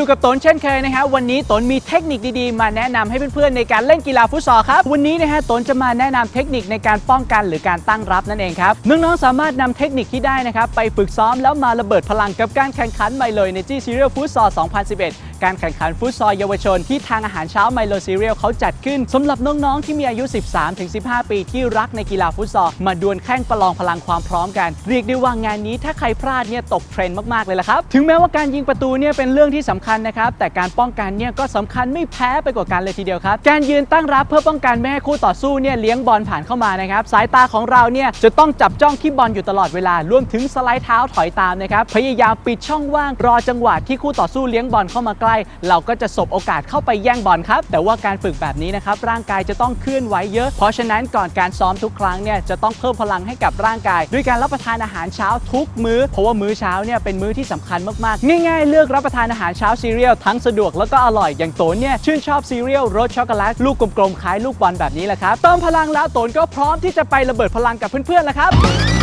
อยู่กับตนเช่นเคยนะครับวันนี้ตนมีเทคนิคดีๆ มาแนะนำให้เพื่อนๆในการเล่นกีฬาฟุตซอลครับวันนี้นะฮะตนจะมาแนะนำเทคนิคในการป้องกันหรือการตั้งรับนั่นเองครับน้องๆสามารถนำเทคนิคที่ได้นะครับไปฝึกซ้อมแล้วมาระเบิดพลังกับการแข่งขันไมโลยในจีซีเรียลฟุตซอล2011 การแข่งขันฟุตซอลเยาวชนที่ทางอาหารเช้าไมโลซีเรียลเขาจัดขึ้นสำหรับน้องๆ ที่มีอายุ 13-15 ปีที่รักในกีฬาฟุตซอลมาดวลแข่งประลองพลังความพร้อมกัน เรียกได้ว่างานนี้ถ้าใครพลาดเนี่ยตกเทรนด์มากๆเลยละครับ ถึงแม้ว่าการยิงประตูเนี่ยเป็นเรื่องที่สำคัญนะครับ แต่การป้องกันเนี่ยก็สำคัญไม่แพ้ไปกว่ากันเลยทีเดียวครับ การยืนตั้งรับเพื่อป้องกันไม่ให้คู่ต่อสู้เนี่ยเลี้ยงบอลผ่านเข้ามานะครับ สายตาของเราเนี่ยจะต้องจับจ้องที่บอลอยู่ตลอดเวลารวมถึงสไลด์เท้าถอยตามนะครับพยายามปิดช่องว่างรอจังหวะที่คู่ต่อสู้เลี้ยงบอลเข้ามาใกล้เราก็จะสบโอกาสเข้าไปแย่งบอลครับ แต่ว่าการฝึกแบบนี้นะครับร่างกายจะต้องเคลื่อนไหวเยอะ เพราะฉะนั้นก่อนการซ้อมทุกครั้งเนี่ยจะต้องเพิ่มพลังให้กับร่างกาย ด้วยการรับประทานอาหารเช้าทุกมื้อ เพราะว่ามื้อเช้าเนี่ยเป็นมื้อที่สำคัญมากๆ ง่ายๆ เลือกรับประทานอาหารเช้าซีเรียลทั้งสะดวกแล้วก็อร่อยอย่างโตนเนี่ยชื่นชอบซีเรียลรสช็อกโกแลตลูกกลมๆคล้ายลูกบอลแบบนี้แหละครับเติมพลังแล้วโตนก็พร้อมที่จะไประเบิดพลังกับเพื่อนๆแล้วครับ